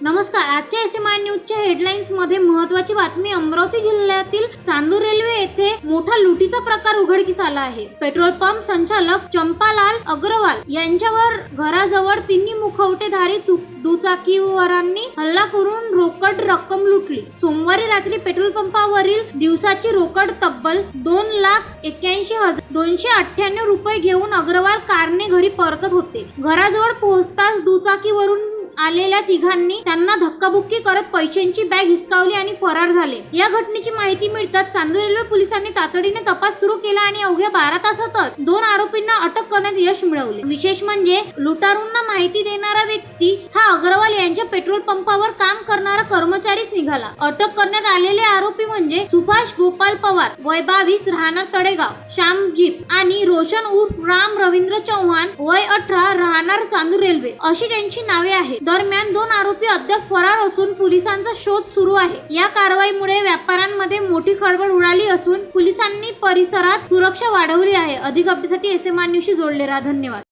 नमस्कार आजच्या S M I न्यूजच्या हेडलाईन्समध्ये महत्वाची बातमी अमरावती जिल्ह्यातील चांदूर रेल्वे येथे मोठा लुटीचा प्रकार उघडकीस आला आहे. पेट्रोल पंप संचालक चंपालाल अग्रवाल यांच्यावर घराजवळ तिन्ही मुखवटेधारी दुचाकीवरांनी हल्ला करून रोकड रक्कम लुटली. सोमवारी रात्री पेट्रोल पंपावरील दिवसाची रोकड तब्बल दोन लाख एक्क्याऐंशी हजार दोनशे अठ्ठ्याण्णव रुपये घेऊन अग्रवाल कारने घरी परतत होते. घराजवळ पोहोचताच दुचाकीवरून आलेल्या तिघांनी त्यांना धक्काबुक्की करत पैशांची बॅग हिसकावली आणि फरार झाले. या घटनेची माहिती मिळताच चांदूर रेल्वे पोलिसांनी तातडीने तपास सुरू केला आणि अवघ्या बारा तासातच दोन आरोपींना अटक करण्यात यश मिळवले. विशेष म्हणजे लुटारूंना माहिती देणारा व्यक्ती हा अग्रवाल यांच्या पेट्रोल पंपावर काम करणारा कर्मचारीच निघाला. अटक करण्यात आलेले आरोपी म्हणजे सुभाष गोपाल पवार वय बावीस राहणार तडेगाव श्यामजीप आणि रोशन उर्फ राम रवींद्र चव्हाण वय अठरा राहणार चांदूर रेल्वे. अशी त्यांची नावे आहेत. दरम्यान दोन आरोपी अद्याप फरार असून पोलिसांचा शोध सुरू आहे. या कारवाईमुळे व्यापाऱ्यांमध्ये मोठी खळबळ उडाली असून पोलिसांनी परिसरात सुरक्षा वाढवली आहे. अधिक अपडेटसाठी एस एम न्यूजशी जोडले राहा धन्यवाद.